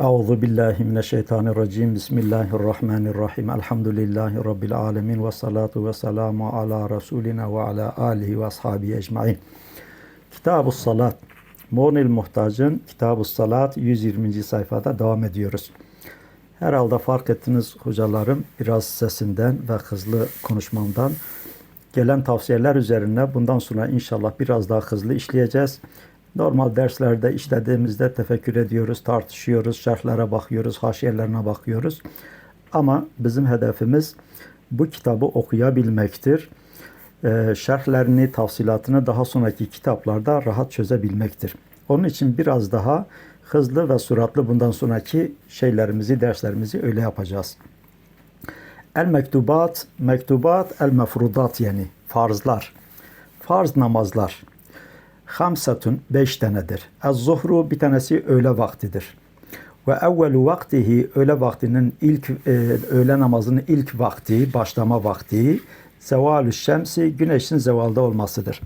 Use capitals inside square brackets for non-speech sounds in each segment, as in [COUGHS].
Euzu billahi mineşşeytanirracim. Bismillahirrahmanirrahim. Elhamdülillahi rabbil alamin ve salatu ve selamu ala rasulina ve ala alihi ve ashabihi ecmaîn. Kitab-ı Salat. Muğnil Muhtac'ın Kitab-ı Salat 120. sayfada devam ediyoruz. Herhalde fark ettiniz hocalarım biraz sesinden ve hızlı konuşmamdan gelen tavsiyeler üzerine bundan sonra inşallah biraz daha hızlı işleyeceğiz. Normal derslerde işlediğimizde tefekkür ediyoruz, tartışıyoruz, şerhlere bakıyoruz, haşiyelerine bakıyoruz. Ama bizim hedefimiz bu kitabı okuyabilmektir. Ee, şerhlerini, tafsilatını daha sonraki kitaplarda rahat çözebilmektir. Onun için biraz daha hızlı ve süratli bundan sonraki şeylerimizi, derslerimizi öyle yapacağız. El mektubat, mektubat, el mefrudat yani farzlar. Farz namazlar. Hamsatun beş tanedir. Ez zuhru bir tanesi öğle vaktidir. Ve evvelu vaktihi öğle vaktinin ilk e, öğle namazının ilk vakti, başlama vakti zevalü şemsi güneşin zevalda olmasıdır.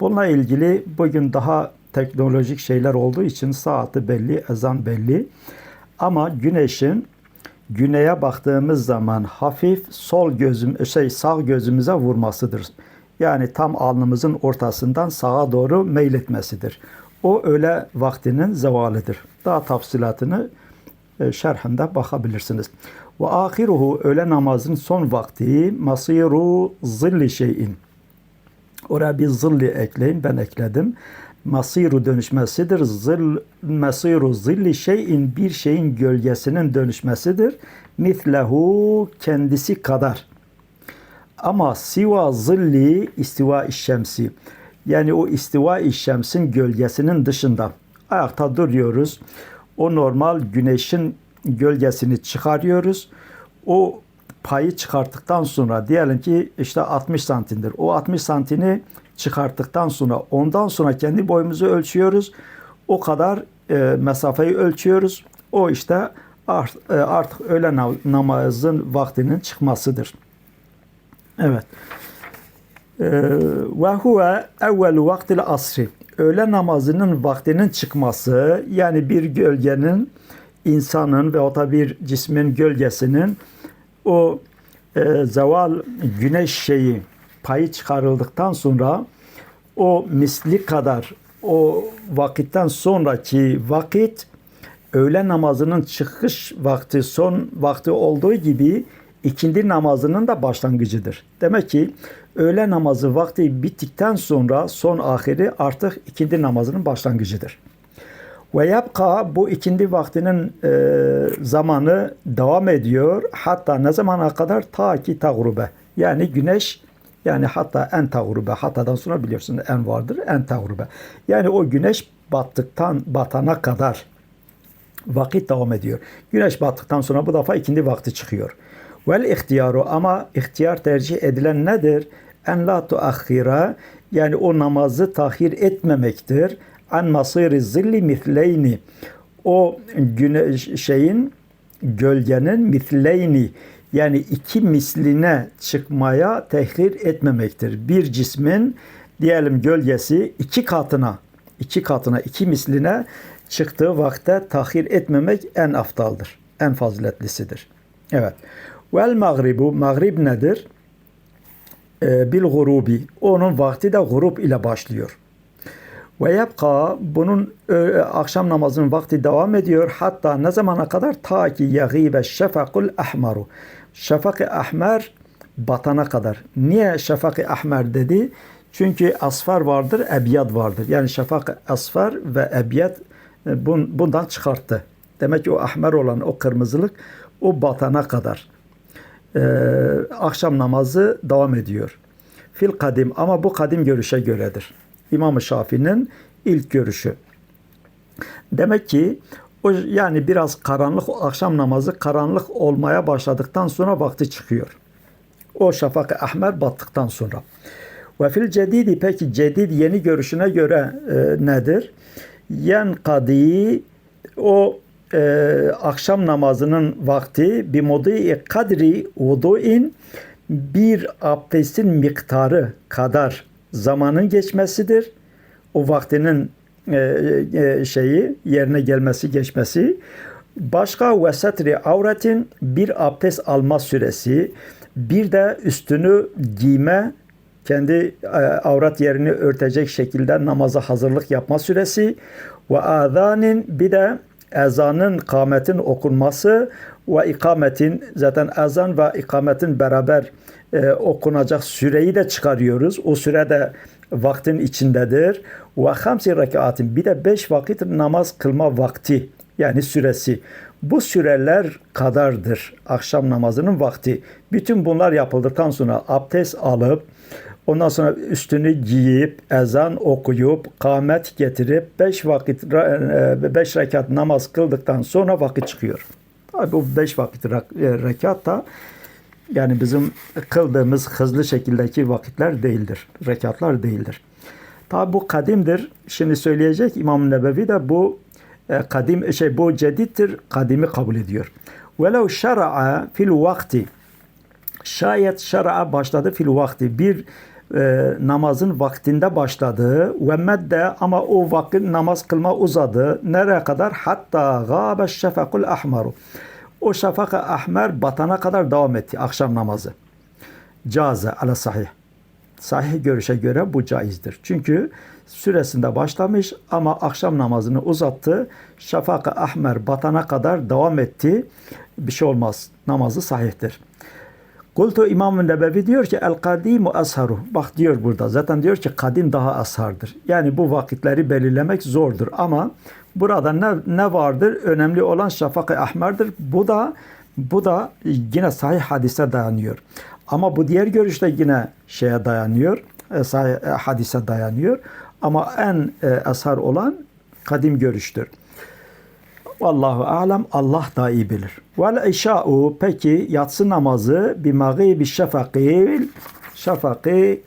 Bununla ilgili bugün daha teknolojik şeyler olduğu için saati belli, ezan belli. Ama güneşin güneye baktığımız zaman hafif sol gözüm şey sağ gözümüze vurmasıdır. Yani tam alnımızın ortasından sağa doğru meyletmesidir. O öğle vaktinin zevalidir. Daha tafsilatını e, şerhinde bakabilirsiniz. Ve ahiruhu öğle namazın son vakti masiru zilli şeyin. Oraya bir zilli ekleyin. Ben ekledim. Masiru dönüşmesidir. Zil, masiru zilli şeyin bir şeyin gölgesinin dönüşmesidir. Mithlehu kendisi kadar. Ama siva zilli istiva şemsi. Yani o istiva şemsin gölgesinin dışında. Ayakta duruyoruz. O normal güneşin gölgesini çıkarıyoruz. O payı çıkarttıktan sonra diyelim ki işte 60 santimdir. O 60 santini çıkarttıktan sonra ondan sonra kendi boyumuzu ölçüyoruz. O kadar e, mesafeyi ölçüyoruz. O işte art, e, artık öğle namazın vaktinin çıkmasıdır. Evet. Ee, ve huve evvelu vaktil asri. Öğle namazının vaktinin çıkması yani bir gölgenin insanın ve da bir cismin gölgesinin o e, zeval güneş şeyi payı çıkarıldıktan sonra o misli kadar o vakitten sonraki vakit öğle namazının çıkış vakti son vakti olduğu gibi ikindi namazının da başlangıcıdır. Demek ki öğle namazı vakti bittikten sonra son ahiri artık ikindi namazının başlangıcıdır. Ve yapka bu ikindi vaktinin e, zamanı devam ediyor. Hatta ne zamana kadar? Ta ki tağrube. Yani güneş yani hatta en tağrube. Hattadan sonra biliyorsunuz en vardır. En tağrube. Yani o güneş battıktan batana kadar vakit devam ediyor. Güneş battıktan sonra bu defa ikindi vakti çıkıyor. Vel ihtiyaru ama ihtiyar tercih edilen nedir? En la tuakhira yani o namazı tahir etmemektir. An masiri zilli misleyni o güneş şeyin gölgenin misleyni yani iki misline çıkmaya tehir etmemektir. Bir cismin diyelim gölgesi iki katına iki katına iki misline çıktığı vakte tahir etmemek en aftaldır. En faziletlisidir. Evet. Vel magribu, magrib nedir? E, bil gurubi. Onun vakti de grup ile başlıyor. Ve yapka bunun e, akşam namazının vakti devam ediyor. Hatta ne zamana kadar? Ta ki yagibe şefakul ahmaru. Şefak-ı ahmer batana kadar. Niye şefak-ı ahmer dedi? Çünkü asfar vardır, ebiyat vardır. Yani şefak asfar ve ebiyat e, bundan çıkarttı. Demek ki o ahmer olan o kırmızılık o batana kadar e, akşam namazı devam ediyor. Fil kadim ama bu kadim görüşe göredir. İmam-ı Şafii'nin ilk görüşü. Demek ki o yani biraz karanlık akşam namazı karanlık olmaya başladıktan sonra vakti çıkıyor. O şafak ahmer battıktan sonra. Ve fil cedidi peki cedid yeni görüşüne göre e, nedir? Yen kadi o e, akşam namazının vakti bir modi kadri vudu'in bir abdestin miktarı kadar zamanın geçmesidir. O vaktinin e, e, şeyi yerine gelmesi geçmesi Başka ve setri avretin bir abdest alma süresi, bir de üstünü giyme, kendi e, avrat yerini örtecek şekilde namaza hazırlık yapma süresi ve azanin bir de ezanın, kametin okunması ve ikametin zaten ezan ve ikametin beraber e, okunacak süreyi de çıkarıyoruz. O süre de vaktin içindedir. Ve hamsi rekatin bir de beş vakit namaz kılma vakti yani süresi. Bu süreler kadardır akşam namazının vakti. Bütün bunlar yapıldıktan sonra abdest alıp ondan sonra üstünü giyip ezan okuyup kamet getirip beş vakit e, beş rekat namaz kıldıktan sonra vakit çıkıyor. Tabi bu beş vakit e, rekat da yani bizim kıldığımız hızlı şekildeki vakitler değildir. Rekatlar değildir. Tabi bu kadimdir. Şimdi söyleyecek İmam Nebevi de bu e, kadim şey bu cedittir. Kadimi kabul ediyor. Velev şer'a fil vakti şayet şer'a başladı fil vakti bir e, namazın vaktinde başladı ve medde ama o vakit namaz kılma uzadı. Nereye kadar? Hatta gâbe şefekul ahmaru. O şafak-ı ahmer batana kadar devam etti akşam namazı. Caze ala sahih. Sahih görüşe göre bu caizdir. Çünkü süresinde başlamış ama akşam namazını uzattı. Şafak-ı ahmer batana kadar devam etti. Bir şey olmaz. Namazı sahihtir. Kultu İmam-ı Nebevi diyor ki el kadimu asharu. Bak diyor burada. Zaten diyor ki kadim daha ashardır. Yani bu vakitleri belirlemek zordur ama burada ne, ne vardır? Önemli olan şafak-ı ahmerdir. Bu da bu da yine sahih hadise dayanıyor. Ama bu diğer görüşte yine şeye dayanıyor. E, sahih e, hadise dayanıyor. Ama en e, olan kadim görüştür. Vallahu alem Allah da iyi bilir. Vel işa'u peki yatsı namazı bi mağibi şefakil şefaki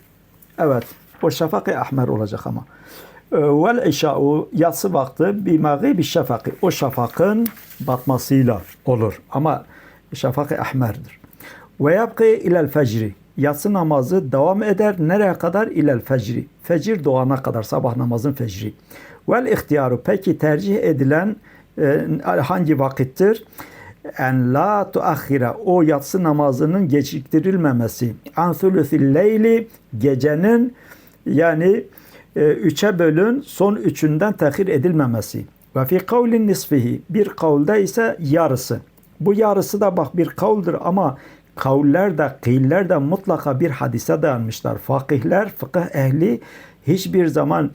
evet o şefaki ahmer olacak ama. Ee, vel işa'u yatsı vakti bi mağibi şefaki o şafakın batmasıyla olur ama şafaki ahmerdir. Ve yapkı ilel fecri yatsı namazı devam eder nereye kadar ilel fecri fecir doğana kadar sabah namazın fecri. Vel ihtiyaru peki tercih edilen hangi vakittir? En la tuahhira o yatsı namazının geciktirilmemesi. An thuluthil leyli gecenin yani e, üçe bölün son üçünden tehir edilmemesi. Ve fi kavlin nisfihi bir kavlde ise yarısı. Bu yarısı da bak bir kavldır ama kavller de kıyiller de mutlaka bir hadise dayanmışlar. Fakihler, fıkıh ehli hiçbir zaman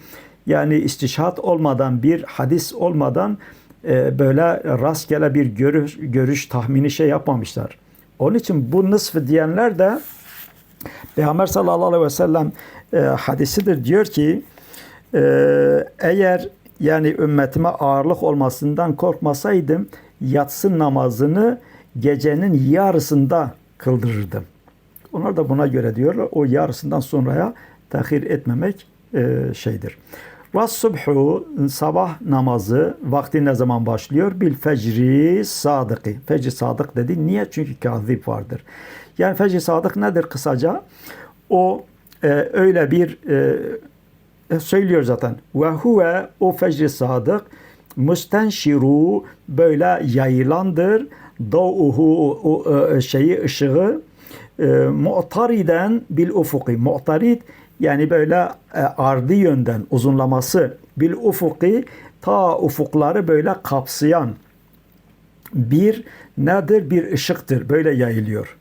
yani istişhat olmadan bir hadis olmadan e, böyle rastgele bir görüş, görüş tahmini şey yapmamışlar. Onun için bu nısfı diyenler de Peygamber sallallahu aleyhi ve sellem e, hadisidir diyor ki e, eğer yani ümmetime ağırlık olmasından korkmasaydım yatsı namazını gecenin yarısında kıldırırdım. Onlar da buna göre diyorlar o yarısından sonraya tahir etmemek e, şeydir. Ve subhu sabah namazı vakti ne zaman başlıyor? Bil fecri sadıkı. Fecri sadık dedi. Niye? Çünkü kazip vardır. Yani fecri sadık nedir kısaca? O e, öyle bir e, söylüyor zaten. Ve huve o fecri sadık müstenşiru böyle yayılandır. Doğuhu o, o, şeyi ışığı e, mu'tariden bil ufuki. Mu'tarid yani böyle e, ardı yönden uzunlaması bil ufuki ta ufukları böyle kapsayan bir nedir? Bir ışıktır. Böyle yayılıyor.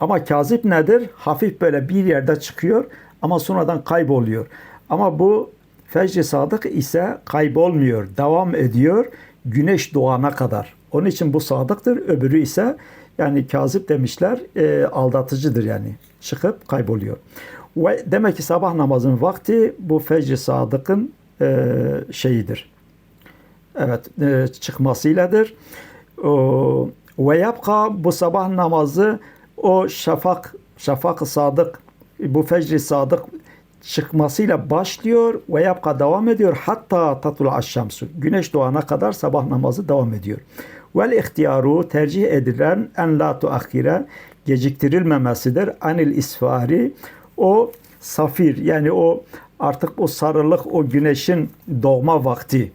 Ama kazip nedir? Hafif böyle bir yerde çıkıyor ama sonradan kayboluyor. Ama bu fecr sadık ise kaybolmuyor. Devam ediyor güneş doğana kadar. Onun için bu sadıktır. Öbürü ise yani kazip demişler e, aldatıcıdır yani. Çıkıp kayboluyor. Ve demek ki sabah namazının vakti bu fecr sadıkın e, şeyidir. Evet e, çıkmasıyladır. O, ve yapka bu sabah namazı o şafak şafak sadık bu fecr sadık çıkmasıyla başlıyor ve yapka devam ediyor hatta tatul aşşamsu. Güneş doğana kadar sabah namazı devam ediyor. Vel ihtiyaru tercih edilen en la tuakhire geciktirilmemesidir. Anil isfari o safir yani o artık o sarılık o güneşin doğma vakti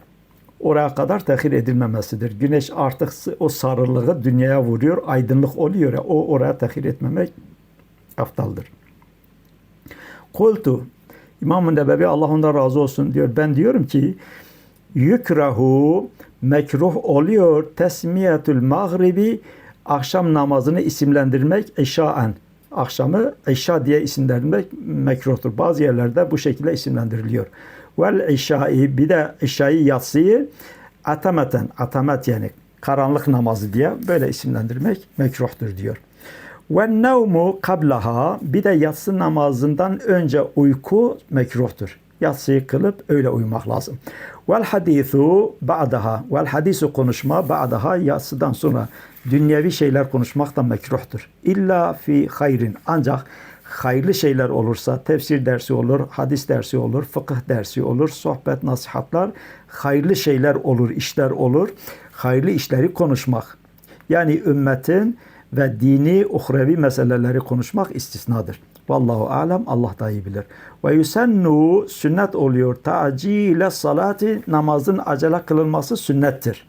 oraya kadar tehir edilmemesidir. Güneş artık o sarılığı dünyaya vuruyor, aydınlık oluyor o oraya tehir etmemek aftaldır. Kultu İmam-ı Nebevi Allah ondan razı olsun diyor. Ben diyorum ki yukrahu mekruh oluyor tesmiyetül mağribi akşam namazını isimlendirmek eşaen. Akşamı eşa diye isimlendirmek mekruhtur. Bazı yerlerde bu şekilde isimlendiriliyor. Vel eşai bir de eşai yatsıyı atameten, atamet yani karanlık namazı diye böyle isimlendirmek mekruhtur diyor. Ve nevmu kablaha bir de yatsı namazından önce uyku mekruhtur. Yatsıyı kılıp öyle uyumak lazım. Vel hadisu ba'daha. Vel hadisu konuşma ba'daha yatsıdan sonra dünyevi şeyler konuşmak da mekruhtur. İlla fi hayrin. Ancak hayırlı şeyler olursa tefsir dersi olur, hadis dersi olur, fıkıh dersi olur, sohbet, nasihatlar, hayırlı şeyler olur, işler olur. Hayırlı işleri konuşmak. Yani ümmetin ve dini, uhrevi meseleleri konuşmak istisnadır. Vallahu alem Allah da iyi bilir. Ve yusennu sünnet oluyor. Ta'cile salati namazın acele kılınması sünnettir.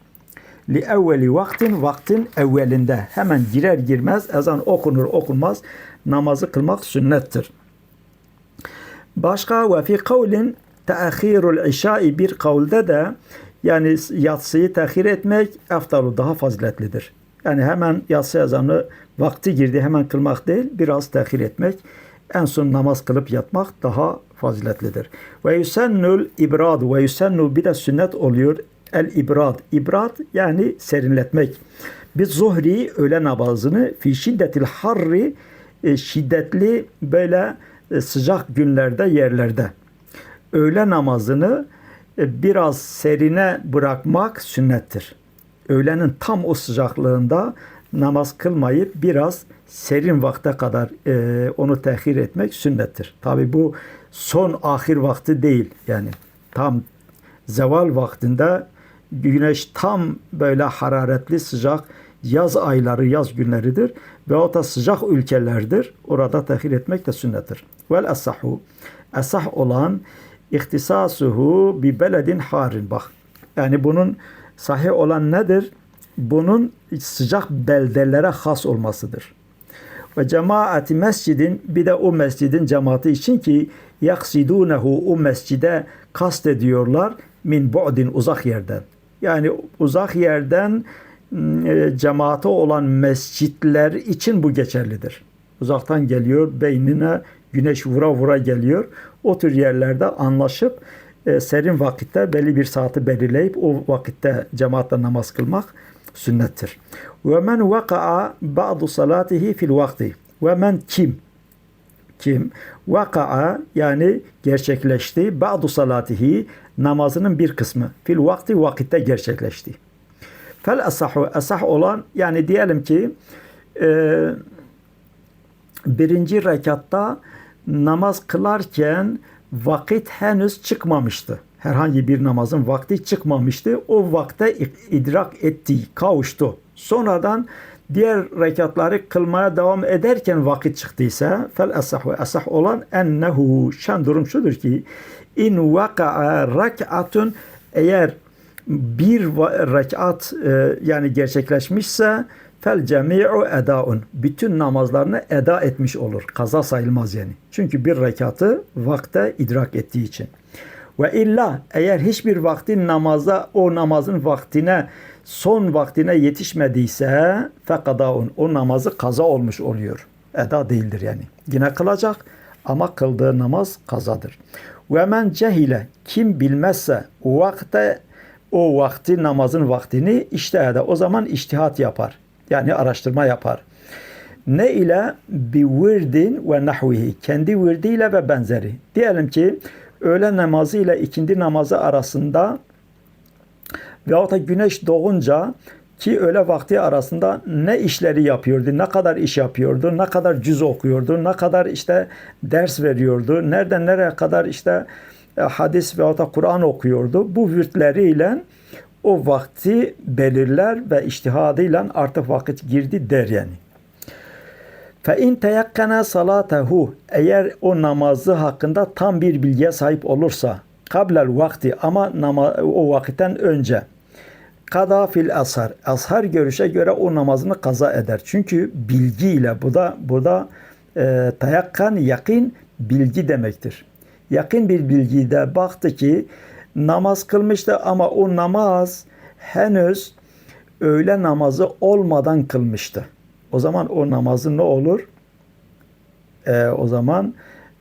Li evveli vaktin vaktin evvelinde hemen girer girmez ezan okunur okunmaz namazı kılmak sünnettir. Başka ve fi kavlin teahhirul işai bir kavlde de yani yatsıyı tehir etmek eftalu daha faziletlidir. Yani hemen yatsı ezanı vakti girdi hemen kılmak değil biraz tehir etmek. En son namaz kılıp yatmak daha faziletlidir. Ve yusennul ibrad ve yusennu bir de sünnet oluyor. El ibrad. İbrad yani serinletmek. Biz zuhri öğle namazını fi şiddetil harri e, şiddetli böyle e, sıcak günlerde yerlerde öğle namazını e, biraz serine bırakmak sünnettir. Öğlenin tam o sıcaklığında namaz kılmayıp biraz serin vakte kadar e, onu tehir etmek sünnettir. Tabi bu son ahir vakti değil. Yani tam zeval vaktinde güneş tam böyle hararetli sıcak yaz ayları, yaz günleridir. Ve o da sıcak ülkelerdir. Orada tehir etmek de sünnettir. Vel asahu. Asah olan ihtisasuhu bi beledin harin. Bak yani bunun sahih olan nedir? Bunun sıcak beldelere has olmasıdır. Ve cemaati mescidin bir de o mescidin cemaati için ki yaksidunehu o mescide kast ediyorlar min bu'din uzak yerden. Yani uzak yerden e, cemaate olan mescitler için bu geçerlidir. Uzaktan geliyor, beynine güneş vura vura geliyor. O tür yerlerde anlaşıp e, serin vakitte belli bir saati belirleyip o vakitte cemaatle namaz kılmak sünnettir. Ve men vaka'a ba'du salatihi fil vakti. Ve men kim? Kim? Vaka'a yani gerçekleşti. Ba'du salatihi namazının bir kısmı. Fil vakti vakitte gerçekleşti. Fel asahu asah olan yani diyelim ki e, birinci rekatta namaz kılarken vakit henüz çıkmamıştı. Herhangi bir namazın vakti çıkmamıştı. O vakte idrak etti, kavuştu. Sonradan diğer rekatları kılmaya devam ederken vakit çıktıysa fel asah ve asah olan ennehu şan durum şudur ki in vaka'a rak'atun eğer bir rekat e, yani gerçekleşmişse fel cemi'u edaun. Bütün namazlarını eda etmiş olur. Kaza sayılmaz yani. Çünkü bir rekatı vakte idrak ettiği için. Ve illa eğer hiçbir vaktin namaza o namazın vaktine son vaktine yetişmediyse fekadaun o namazı kaza olmuş oluyor. Eda değildir yani. Yine kılacak ama kıldığı namaz kazadır. Ve men cehile kim bilmezse o vakte o vakti namazın vaktini işte ede. O zaman iştihat yapar. Yani araştırma yapar. Ne ile bi virdin ve nahvihi. Kendi virdiyle ve benzeri. Diyelim ki öğle namazı ile ikindi namazı arasında veyahut da güneş doğunca ki öğle vakti arasında ne işleri yapıyordu, ne kadar iş yapıyordu, ne kadar cüz okuyordu, ne kadar işte ders veriyordu, nereden nereye kadar işte e, hadis veyahut da Kur'an okuyordu. Bu virtleriyle o vakti belirler ve iştihadıyla artık vakit girdi der yani. Fe in teyakkana salatehu eğer o namazı hakkında tam bir bilgiye sahip olursa kablel vakti ama o vakitten önce kada fil ashar. Ashar görüşe göre o namazını kaza eder. Çünkü bilgiyle bu da burada e, tayakkan yakin bilgi demektir. Yakın bir bilgide baktı ki namaz kılmıştı ama o namaz henüz öğle namazı olmadan kılmıştı. O zaman o namazı ne olur? Ee, o zaman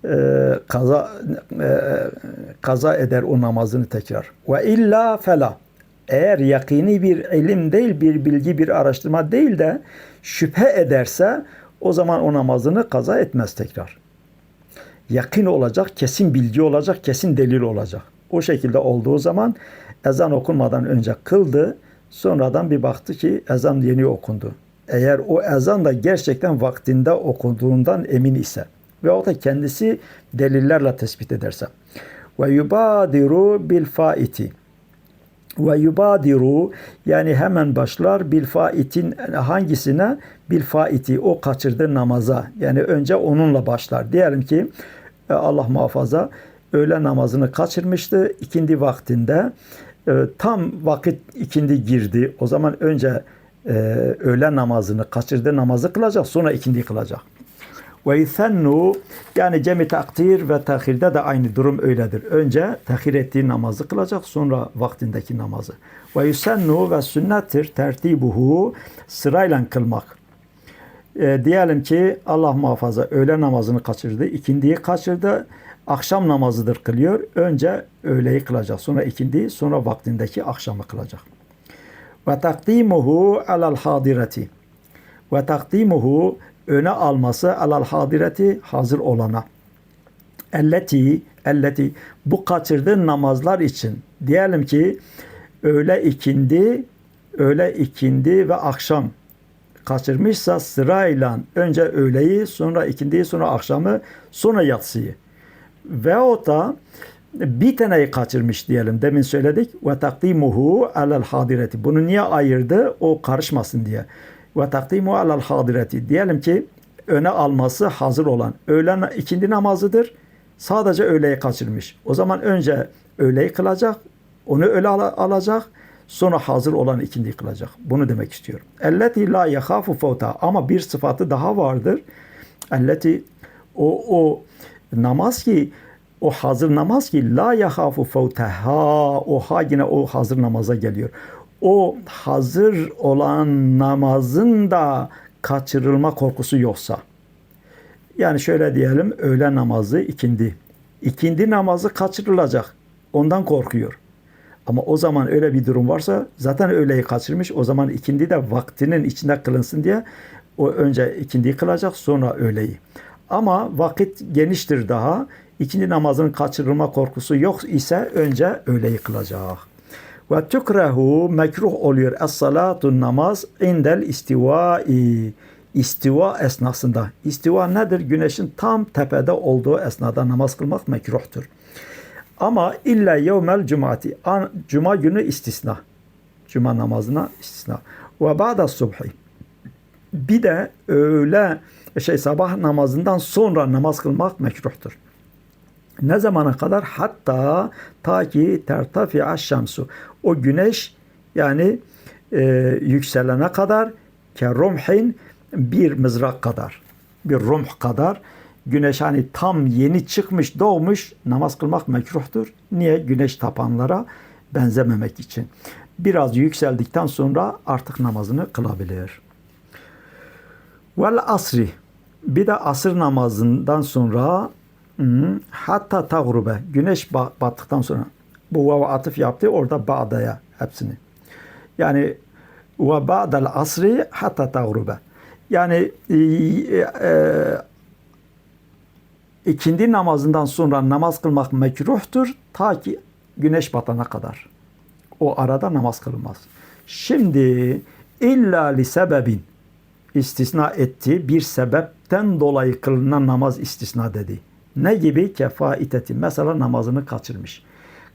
e, kaza e, kaza eder o namazını tekrar. Ve illa fela. Eğer yakini bir ilim değil, bir bilgi, bir araştırma değil de şüphe ederse o zaman o namazını kaza etmez tekrar. Yakin olacak, kesin bilgi olacak, kesin delil olacak. O şekilde olduğu zaman ezan okunmadan önce kıldı. Sonradan bir baktı ki ezan yeni okundu. Eğer o ezan da gerçekten vaktinde okunduğundan emin ise ve o da kendisi delillerle tespit ederse. Ve yubadiru bil faiti. Ve yubadiru yani hemen başlar bil faitin hangisine? Bil faiti o kaçırdığı namaza. Yani önce onunla başlar. Diyelim ki e, Allah muhafaza öğle namazını kaçırmıştı ikindi vaktinde. E, tam vakit ikindi girdi. O zaman önce e, öğle namazını kaçırdığı namazı kılacak sonra ikindi kılacak. Ve yusennu yani cemi takdir ve tahirde de aynı durum öyledir. Önce tahir ettiği namazı kılacak sonra vaktindeki namazı. Ve yusennu ve sünnettir tertibuhu sırayla kılmak. E, diyelim ki Allah muhafaza öğle namazını kaçırdı, ikindiyi kaçırdı, akşam namazıdır kılıyor. Önce öğleyi kılacak, sonra ikindi, sonra vaktindeki akşamı kılacak. Ve takdimuhu alal hadireti. Ve takdimuhu öne alması alal hadireti hazır olana. Elleti, elleti bu kaçırdığı namazlar için diyelim ki öğle ikindi, öğle ikindi ve akşam kaçırmışsa sırayla önce öğleyi, sonra ikindiyi, sonra akşamı, sonra yatsıyı. Veyahut da bir taneyi kaçırmış diyelim. Demin söyledik. Ve takdimuhu alel hadireti. Bunu niye ayırdı? O karışmasın diye. Ve takdimu alel hadireti. Diyelim ki öne alması hazır olan. Öğlen ikindi namazıdır. Sadece öğleyi kaçırmış. O zaman önce öğleyi kılacak. Onu öyle al- alacak. Sonra hazır olan ikindi kılacak. Bunu demek istiyorum. Elleti la yahafu fauta. Ama bir sıfatı daha vardır. Elleti o, o namaz ki o hazır namaz ki la yahafu fauteha o ha yine o hazır namaza geliyor. O hazır olan namazın da kaçırılma korkusu yoksa. Yani şöyle diyelim öğle namazı ikindi. İkindi namazı kaçırılacak. Ondan korkuyor. Ama o zaman öyle bir durum varsa zaten öğleyi kaçırmış. O zaman ikindi de vaktinin içinde kılınsın diye o önce ikindiyi kılacak sonra öğleyi. Ama vakit geniştir daha. İkindi namazının kaçırılma korkusu yok ise önce öğleyi kılacak. Ve tukrehu mekruh oluyor es-salatu namaz indel istivai istiva esnasında. İstiva nedir? Güneşin tam tepede olduğu esnada namaz kılmak mekruhtur. Ama illa yevmel cumati. Cuma günü istisna. Cuma namazına istisna. Ve ba'da subhi. Bir de öğle şey sabah namazından sonra namaz kılmak mekruhtur. Ne zamana kadar? Hatta ta ki tertafi'a şemsu. O güneş yani e, yükselene kadar ke rumhin bir mızrak kadar. Bir rumh kadar. Güneş hani tam yeni çıkmış doğmuş namaz kılmak mekruhtur. Niye? Güneş tapanlara benzememek için. Biraz yükseldikten sonra artık namazını kılabilir. Vel asri. Bir de asır namazından sonra hatta tağrube. Güneş ba- battıktan sonra. Bu vav atıf yaptı orada ba'daya hepsini. Yani ve ba'del asri hatta tağrube. Yani e, e, ikindi namazından sonra namaz kılmak mekruhtur ta ki güneş batana kadar. O arada namaz kılmaz. Şimdi illa li sebebin istisna etti. Bir sebepten dolayı kılınan namaz istisna dedi. Ne gibi? Kefaiteti. Mesela namazını kaçırmış.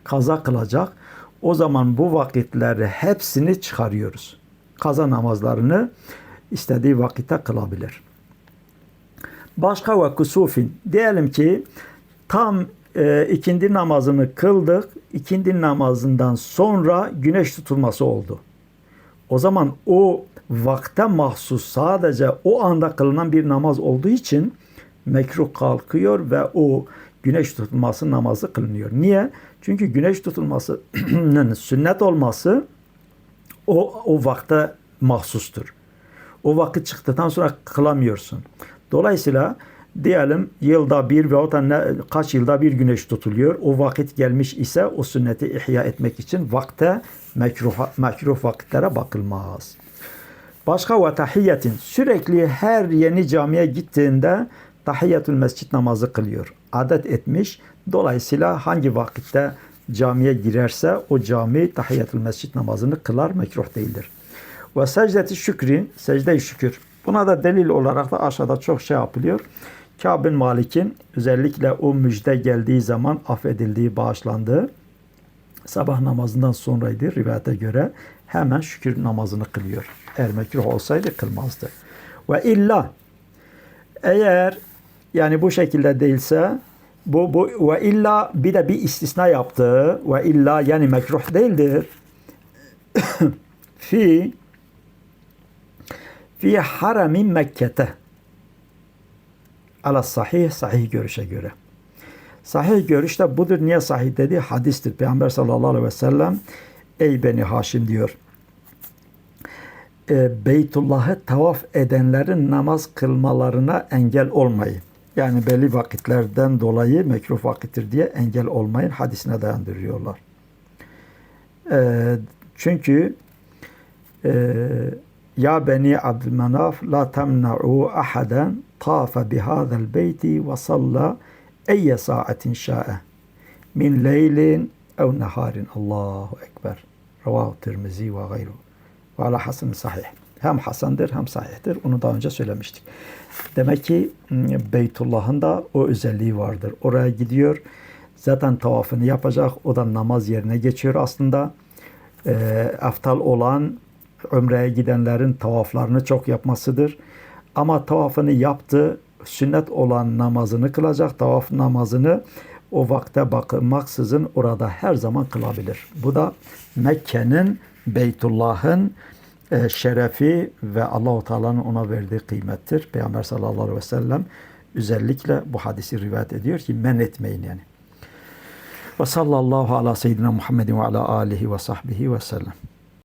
Kaza kılacak. O zaman bu vakitleri hepsini çıkarıyoruz. Kaza namazlarını istediği vakitte kılabilir. Başka ve kusufin. Diyelim ki tam e, ikindi namazını kıldık. İkindi namazından sonra güneş tutulması oldu. O zaman o vakte mahsus sadece o anda kılınan bir namaz olduğu için mekruh kalkıyor ve o güneş tutulması namazı kılınıyor. Niye? Çünkü güneş tutulmasının [CLEARS THROAT] sünnet olması o, o vakte mahsustur. O vakit çıktıktan sonra kılamıyorsun. Dolayısıyla diyelim yılda bir veyahut da ne, kaç yılda bir güneş tutuluyor. O vakit gelmiş ise o sünneti ihya etmek için vakte mekruh, mekruh vakitlere bakılmaz. Başka ve tahiyyetin sürekli her yeni camiye gittiğinde tahiyyetül mescit namazı kılıyor. Adet etmiş. Dolayısıyla hangi vakitte camiye girerse o cami tahiyyetül mescit namazını kılar mekruh değildir. Ve secdeti şükri, secde-i şükür. Buna da delil olarak da aşağıda çok şey yapılıyor. Kâb Malik'in özellikle o müjde geldiği zaman affedildiği, bağışlandığı sabah namazından sonraydı rivayete göre hemen şükür namazını kılıyor. Eğer mekruh olsaydı kılmazdı. Ve illa eğer yani bu şekilde değilse bu, bu ve illa bir de bir istisna yaptı ve illa yani mekruh değildir. [COUGHS] fi fi haramin Mekke'te ala sahih sahih görüşe göre. Sahih görüşte budur. Niye sahih dedi? Hadistir. Peygamber sallallahu aleyhi ve sellem ey beni Haşim diyor. E, Beytullah'ı tavaf edenlerin namaz kılmalarına engel olmayın. Yani belli vakitlerden dolayı mekruh vakittir diye engel olmayın hadisine dayandırıyorlar. E, çünkü e, ya beni Abdülmenaf la temna'u ahaden tafa bihâzel beyti ve salla eyye saatin şa'e min leylin ev neharin. Allahu Ekber. Ravahu Tirmizi ve gayru. Ve ala hasen sahih. Hem hasendir hem sahihtir. Onu daha önce söylemiştik. Demek ki Beytullah'ın da o özelliği vardır. Oraya gidiyor. Zaten tavafını yapacak. O da namaz yerine geçiyor aslında. E, eftal olan ömreye gidenlerin tavaflarını çok yapmasıdır. Ama tavafını yaptı, sünnet olan namazını kılacak. Tavaf namazını o vakte bakılmaksızın orada her zaman kılabilir. Bu da Mekke'nin, Beytullah'ın e, şerefi ve Allahu Teala'nın ona verdiği kıymettir. Peygamber sallallahu aleyhi ve sellem özellikle bu hadisi rivayet ediyor ki men etmeyin yani. Ve sallallahu ala seyyidina Muhammedin ve ala alihi ve sahbihi ve sellem.